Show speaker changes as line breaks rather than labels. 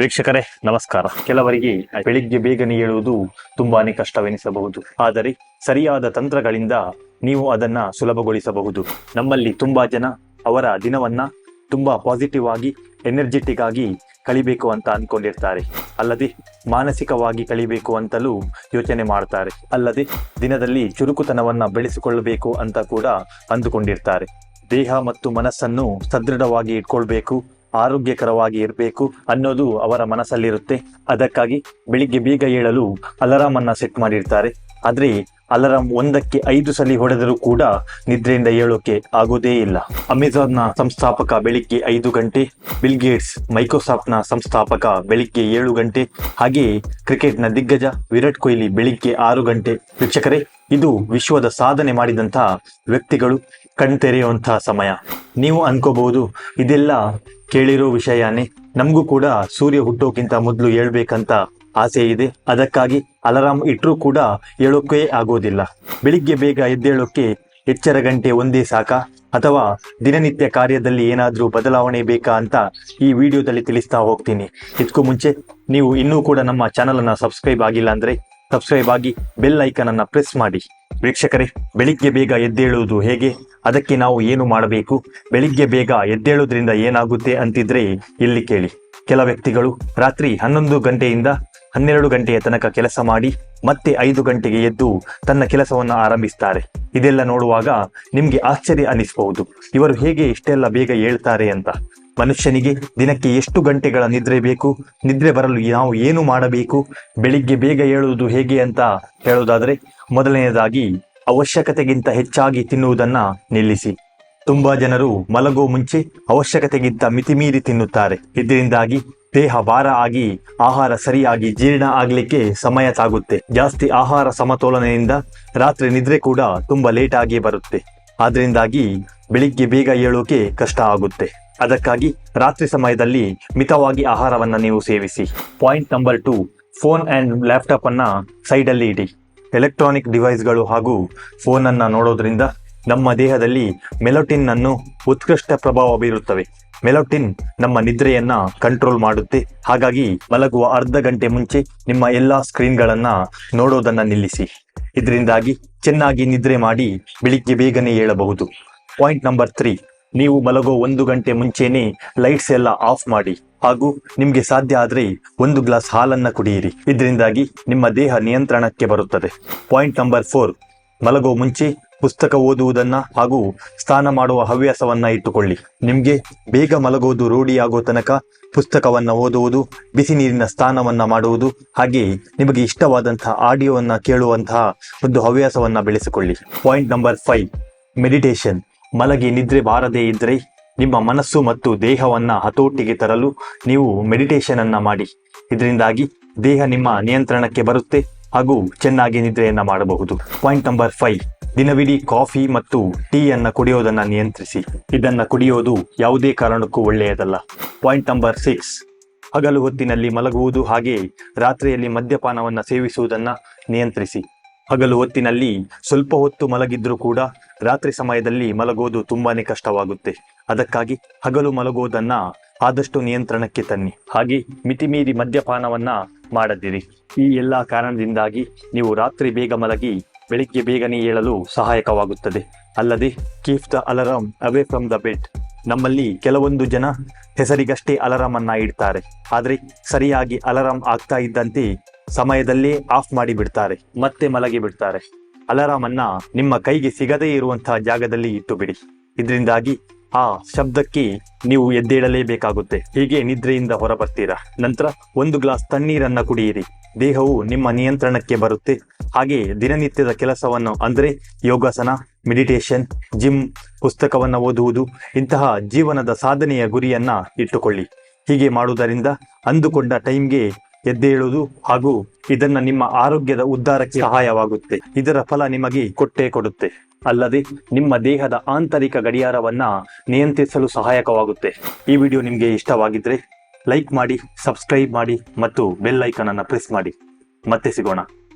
ವೀಕ್ಷಕರೇ, ನಮಸ್ಕಾರ. ಕೆಲವರಿಗೆ ಬೆಳಿಗ್ಗೆ ಬೇಗನೆ ಏಳುವುದು ತುಂಬಾನೇ ಕಷ್ಟವೆನಿಸಬಹುದು. ಆದರೆ ಸರಿಯಾದ ತಂತ್ರಗಳಿಂದ ನೀವು ಅದನ್ನ ಸುಲಭಗೊಳಿಸಬಹುದು. ನಮ್ಮಲ್ಲಿ ತುಂಬಾ ಜನ ಅವರ ದಿನವನ್ನ ತುಂಬಾ ಪಾಸಿಟಿವ್ ಆಗಿ ಎನರ್ಜೆಟಿಕ್ ಆಗಿ ಕಳಿಬೇಕು ಅಂತ ಅಂದ್ಕೊಂಡಿರ್ತಾರೆ ಅಲ್ಲದೆ ಮಾನಸಿಕವಾಗಿ ಕಳಿಬೇಕು ಅಂತಲೂ ಯೋಚನೆ ಮಾಡ್ತಾರೆ. ಅಲ್ಲದೆ ದಿನದಲ್ಲಿ ಚುರುಕುತನವನ್ನ ಬೆಳೆಸಿಕೊಳ್ಳಬೇಕು ಅಂತ ಕೂಡ ಅಂದುಕೊಂಡಿರ್ತಾರೆ. ದೇಹ ಮತ್ತು ಮನಸ್ಸನ್ನು ಸದೃಢವಾಗಿ ಇಟ್ಕೊಳ್ಬೇಕು. ಆರೋಗ್ಯಕರವಾಗಿ ಇರಬೇಕು ಅನ್ನೋದು ಅವರ ಮನಸ್ಸಲ್ಲಿರುತ್ತೆ. ಅದಕ್ಕಾಗಿ ಬೆಳಿಗ್ಗೆ ಬೇಗ ಏಳಲು ಅಲಾರಾಮ್ ಅನ್ನ ಸೆಟ್ ಮಾಡಿರ್ತಾರೆ. ಆದ್ರೆ ಅಲಾರಾಮ್ ಒಂದಕ್ಕೆ ಐದು ಸಲ ಹೊಡೆದರೂ ಕೂಡ ನಿದ್ರೆಯಿಂದ ಏಳೋಕೆ ಆಗೋದೇ ಇಲ್ಲ. ಅಮೆಜಾನ್ನ ಸಂಸ್ಥಾಪಕ ಬೆಳಿಗ್ಗೆ ಐದು ಗಂಟೆ, ಬಿಲ್ ಗೇಟ್ಸ್ ಮೈಕ್ರೋಸಾಫ್ಟ್ನ ಸಂಸ್ಥಾಪಕ ಬೆಳಿಗ್ಗೆ ಏಳು ಗಂಟೆ, ಹಾಗೆ ಕ್ರಿಕೆಟ್ನ ದಿಗ್ಗಜ ವಿರಾಟ್ ಕೊಹ್ಲಿ ಬೆಳಿಗ್ಗೆ ಆರು ಗಂಟೆ. ವೀಕ್ಷಕರೇ, ಇದು ವಿಶ್ವದ ಸಾಧನೆ ಮಾಡಿದಂತಹ ವ್ಯಕ್ತಿಗಳು ಕಣ್ತೆರೆಯುವಂತಹ ಸಮಯ. ನೀವು ಅನ್ಕೋಬಹುದು, ಇದೆಲ್ಲ ಕೇಳಿರೋ ವಿಷಯನೇ ನಮಗೂ ಕೂಡ ಸೂರ್ಯ ಹುಟ್ಟೋಕ್ಕಿಂತ ಮೊದಲು ಹೇಳ್ಬೇಕಂತ ಆಸೆ ಇದೆ. ಅದಕ್ಕಾಗಿ ಅಲಾರಾಮ್ ಇಟ್ಟರೂ ಕೂಡ ಹೇಳೋಕೆ ಆಗೋದಿಲ್ಲ. ಬೆಳಿಗ್ಗೆ ಬೇಗ ಎದ್ದೇಳೋಕೆ ಎಚ್ಚರ ಗಂಟೆ ಒಂದೇ ಸಾಕ? ಅಥವಾ ದಿನನಿತ್ಯ ಕಾರ್ಯದಲ್ಲಿ ಏನಾದರೂ ಬದಲಾವಣೆ ಬೇಕಾ ಅಂತ ಈ ವಿಡಿಯೋದಲ್ಲಿ ತಿಳಿಸ್ತಾ ಹೋಗ್ತೀನಿ. ಇದಕ್ಕೂ ಮುಂಚೆ, ನೀವು ಇನ್ನೂ ಕೂಡ ನಮ್ಮ ಚಾನಲನ್ನು ಸಬ್ಸ್ಕ್ರೈಬ್ ಆಗಿಲ್ಲ ಅಂದ್ರೆ ಸಬ್ಸ್ಕ್ರೈಬ್ ಆಗಿ ಬೆಲ್ ಐಕನ್ ಅನ್ನ ಪ್ರೆಸ್ ಮಾಡಿ. ವೀಕ್ಷಕರೇ, ಬೆಳಿಗ್ಗೆ ಬೇಗ ಎದ್ದೇಳುವುದು ಹೇಗೆ? ಅದಕ್ಕೆ ನಾವು ಏನು ಮಾಡಬೇಕು? ಬೆಳಿಗ್ಗೆ ಬೇಗ ಎದ್ದೇಳುವುದರಿಂದ ಏನಾಗುತ್ತೆ ಅಂತಿದ್ರೆ ಇಲ್ಲಿ ಕೇಳಿ. ಕೆಲ ವ್ಯಕ್ತಿಗಳು ರಾತ್ರಿ ಹನ್ನೊಂದು ಗಂಟೆಯಿಂದ ಹನ್ನೆರಡು ಗಂಟೆಯ ತನಕ ಕೆಲಸ ಮಾಡಿ, ಮತ್ತೆ ಐದು ಗಂಟೆಗೆ ಎದ್ದು ತನ್ನ ಕೆಲಸವನ್ನು ಆರಂಭಿಸ್ತಾರೆ. ಇದೆಲ್ಲ ನೋಡುವಾಗ ನಿಮ್ಗೆ ಆಶ್ಚರ್ಯ ಅನಿಸಬಹುದು. ಇವರು ಹೇಗೆ ಇಷ್ಟೆಲ್ಲ ಬೇಗ ಹೇಳ್ತಾರೆ ಅಂತ. ಮನುಷ್ಯನಿಗೆ ದಿನಕ್ಕೆ ಎಷ್ಟು ಗಂಟೆಗಳ ನಿದ್ರೆ ಬೇಕು? ನಿದ್ರೆ ಬರಲು ನಾವು ಏನು ಮಾಡಬೇಕು? ಬೆಳಿಗ್ಗೆ ಬೇಗ ಏಳುವುದು ಹೇಗೆ ಅಂತ ಹೇಳೋದಾದ್ರೆ ಮೊದಲನೆಯದಾಗಿ ಅವಶ್ಯಕತೆಗಿಂತ ಹೆಚ್ಚಾಗಿ ತಿನ್ನುವುದನ್ನ ನಿಲ್ಲಿಸಿ. ತುಂಬಾ ಜನರು ಮಲಗೋ ಮುಂಚೆ ಅವಶ್ಯಕತೆಗಿಂತ ಮಿತಿಮೀರಿ ತಿನ್ನುತ್ತಾರೆ. ಇದರಿಂದಾಗಿ ದೇಹ ಭಾರ ಆಗಿ ಆಹಾರ ಸರಿಯಾಗಿ ಜೀರ್ಣ ಆಗ್ಲಿಕ್ಕೆ ಸಮಯ ತಾಗುತ್ತೆ ಜಾಸ್ತಿ ಆಹಾರ ಸಮತೋಲನೆಯಿಂದ ರಾತ್ರಿ ನಿದ್ರೆ ಕೂಡ ತುಂಬಾ ಲೇಟ್ ಆಗಿ ಬರುತ್ತೆ. ಆದ್ರಿಂದಾಗಿ ಬೆಳಿಗ್ಗೆ ಬೇಗ ಏಳೋಕೆ ಕಷ್ಟ ಆಗುತ್ತೆ. ಅದಕ್ಕಾಗಿ ರಾತ್ರಿ ಸಮಯದಲ್ಲಿ ಮಿತವಾಗಿ ಆಹಾರವನ್ನು ನೀವು ಸೇವಿಸಿ. Point number two phone and laptop ಅನ್ನ ಸೈಡಲ್ಲಿ ಇಡಿ. ಎಲೆಕ್ಟ್ರಾನಿಕ್ ಡಿವೈಸ್ಗಳು ಹಾಗೂ ಫೋನನ್ನು ನೋಡೋದ್ರಿಂದ ನಮ್ಮ ದೇಹದಲ್ಲಿ ಮೆಲೋಟಿನ್ ಅನ್ನು ಉತ್ಕೃಷ್ಟ ಪ್ರಭಾವ ಬೀರುತ್ತವೆ. ಮೆಲೋಟಿನ್ ನಮ್ಮ ನಿದ್ರೆಯನ್ನ ಕಂಟ್ರೋಲ್ ಮಾಡುತ್ತೆ. ಹಾಗಾಗಿ ಮಲಗುವ ಅರ್ಧ ಗಂಟೆ ಮುಂಚೆ ನಿಮ್ಮ ಎಲ್ಲಾ ಸ್ಕ್ರೀನ್ಗಳನ್ನ ನೋಡೋದನ್ನ ನಿಲ್ಲಿಸಿ. ಇದರಿಂದಾಗಿ ಚೆನ್ನಾಗಿ ನಿದ್ರೆ ಮಾಡಿ ಬೆಳಿಗ್ಗೆ ಬೇಗನೆ ಏಳಬಹುದು. ಪಾಯಿಂಟ್ ನಂಬರ್ ತ್ರೀ ನೀವು ಮಲಗೋ ಒಂದು ಗಂಟೆ ಮುಂಚೆನೆ ಲೈಟ್ಸ್ ಎಲ್ಲ ಆಫ್ ಮಾಡಿ ಹಾಗೂ ನಿಮ್ಗೆ ಸಾಧ್ಯ ಆದ್ರೆ ಒಂದು ಗ್ಲಾಸ್ ಹಾಲನ್ನ ಕುಡಿಯಿರಿ. ಇದರಿಂದಾಗಿ ನಿಮ್ಮ ದೇಹ ನಿಯಂತ್ರಣಕ್ಕೆ ಬರುತ್ತದೆ. ಪಾಯಿಂಟ್ ನಂಬರ್ ಫೋರ್ ಮಲಗೋ ಮುಂಚೆ ಪುಸ್ತಕ ಓದುವುದನ್ನ ಹಾಗೂ ಸ್ನಾನ ಮಾಡುವ ಹವ್ಯಾಸವನ್ನ ಇಟ್ಟುಕೊಳ್ಳಿ. ನಿಮ್ಗೆ ಬೇಗ ಮಲಗೋದು ರೂಢಿಯಾಗೋ ತನಕ ಪುಸ್ತಕವನ್ನ ಓದುವುದು, ಬಿಸಿ ನೀರಿನ ಸ್ನಾನವನ್ನ ಮಾಡುವುದು ಹಾಗೆ ನಿಮಗೆ ಇಷ್ಟವಾದಂತಹ ಆಡಿಯೋವನ್ನ ಕೇಳುವಂತಹ ಒಂದು ಹವ್ಯಾಸವನ್ನ ಬೆಳೆಸಿಕೊಳ್ಳಿ. ಪಾಯಿಂಟ್ ನಂಬರ್ ಫೈವ್ ಮೆಡಿಟೇಷನ್ ಮಲಗಿ ನಿದ್ರೆ ಬಾರದೇ ಇದ್ದರೆ ನಿಮ್ಮ ಮನಸ್ಸು ಮತ್ತು ದೇಹವನ್ನ ಹತೋಟಿಗೆ ತರಲು ನೀವು ಮೆಡಿಟೇಷನ್ ಅನ್ನ ಮಾಡಿ. ಇದರಿಂದಾಗಿ ದೇಹ ನಿಮ್ಮ ನಿಯಂತ್ರಣಕ್ಕೆ ಬರುತ್ತೆ ಹಾಗೂ ಚೆನ್ನಾಗಿ ನಿದ್ರೆಯನ್ನ ಮಾಡಬಹುದು. Point number five. ದಿನವಿಡೀ ಕಾಫಿ ಮತ್ತು ಟೀ ಅನ್ನ ಕುಡಿಯೋದನ್ನ ನಿಯಂತ್ರಿಸಿ. ಇದನ್ನ ಕುಡಿಯೋದು ಯಾವುದೇ ಕಾರಣಕ್ಕೂ ಒಳ್ಳೆಯದಲ್ಲ. Point number six. ಹಗಲು ಹೊತ್ತಿನಲ್ಲಿ ಮಲಗುವುದು ಹಾಗೆ ರಾತ್ರಿಯಲ್ಲಿ ಮದ್ಯಪಾನವನ್ನು ಸೇವಿಸುವುದನ್ನ ನಿಯಂತ್ರಿಸಿ. ಹಗಲು ಹೊತ್ತಿನಲ್ಲಿ ಸ್ವಲ್ಪ ಹೊತ್ತು ಮಲಗಿದ್ರೂ ಕೂಡ ರಾತ್ರಿ ಸಮಯದಲ್ಲಿ ಮಲಗೋದು ತುಂಬಾನೇ ಕಷ್ಟವಾಗುತ್ತೆ. ಅದಕ್ಕಾಗಿ ಹಗಲು ಮಲಗೋದನ್ನ ಆದಷ್ಟು ನಿಯಂತ್ರಣಕ್ಕೆ ತನ್ನಿ. ಹಾಗೆ ಮಿತಿಮೀರಿ ಮದ್ಯಪಾನವನ್ನ ಮಾಡದಿರಿ. ಈ ಎಲ್ಲಾ ಕಾರಣದಿಂದಾಗಿ ನೀವು ರಾತ್ರಿ ಬೇಗ ಮಲಗಿ ಬೆಳಿಗ್ಗೆ ಬೇಗನೆ ಏಳಲು ಸಹಾಯಕವಾಗುತ್ತದೆ. ಅಲ್ಲದೆ keep the alarm away from the bed ನಮ್ಮಲ್ಲಿ ಕೆಲವೊಂದು ಜನ ಹೆಸರಿಗಷ್ಟೇ ಅಲಾರಾಮ್ ಅನ್ನ ಇಡ್ತಾರೆ. ಆದರೆ ಸರಿಯಾಗಿ ಅಲಾರಾಮ್ ಆಗ್ತಾ ಇದ್ದಂತೆ ಸಮಯದಲ್ಲೇ ಆಫ್ ಮಾಡಿ ಬಿಡ್ತಾರೆ, ಮತ್ತೆ ಮಲಗಿ ಬಿಡ್ತಾರೆ. ಅಲಾರಾಮ್ ಅನ್ನ ನಿಮ್ಮ ಕೈಗೆ ಸಿಗದೇ ಇರುವಂತಹ ಜಾಗದಲ್ಲಿ ಇಟ್ಟು ಬಿಡಿ. ಇದರಿಂದಾಗಿ ಆ ಶಬ್ದಕ್ಕೆ ನೀವು ಎದ್ದೇಳಲೇಬೇಕಾಗುತ್ತೆ. ಹೀಗೆ ನಿದ್ರೆಯಿಂದ ಹೊರಬರ್ತೀರಾ? ನಂತರ ಒಂದು ಗ್ಲಾಸ್ ತಣ್ಣೀರನ್ನ ಕುಡಿಯಿರಿ. ದೇಹವು ನಿಮ್ಮ ನಿಯಂತ್ರಣಕ್ಕೆ ಬರುತ್ತೆ. ಹಾಗೆ ದಿನನಿತ್ಯದ ಕೆಲಸವನ್ನು ಅಂದ್ರೆ ಯೋಗಾಸನ, ಮೆಡಿಟೇಷನ್, ಜಿಮ್, ಪುಸ್ತಕವನ್ನು ಓದುವುದು, ಇಂತಹ ಜೀವನದ ಸಾಧನೆಯ ಗುರಿಯನ್ನ ಇಟ್ಟುಕೊಳ್ಳಿ. ಹೀಗೆ ಮಾಡುವುದರಿಂದ ಅಂದುಕೊಂಡ ಟೈಮ್ಗೆ ಎದ್ದೇಳುವುದು ಹಾಗೂ ಇದನ್ನ ನಿಮ್ಮ ಆರೋಗ್ಯದ ಉದ್ಧಾರಕ್ಕೆ ಸಹಾಯವಾಗುತ್ತೆ. ಇದರ ಫಲ ನಿಮಗೆ ಕೊಟ್ಟೇ ಕೊಡುತ್ತೆ. ಅಲ್ಲದೆ ನಿಮ್ಮ ದೇಹದ ಆಂತರಿಕ ಗಡಿಯಾರವನ್ನ ನಿಯಂತ್ರಿಸಲು ಸಹಾಯಕವಾಗುತ್ತೆ. ಈ ವಿಡಿಯೋ ನಿಮಗೆ ಇಷ್ಟವಾಗಿದ್ರೆ ಲೈಕ್ ಮಾಡಿ, ಸಬ್ಸ್ಕ್ರೈಬ್ ಮಾಡಿ ಮತ್ತು ಬೆಲ್ ಐಕನ್ ಅನ್ನ ಪ್ರೆಸ್ ಮಾಡಿ. ಮತ್ತೆ ಸಿಗೋಣ.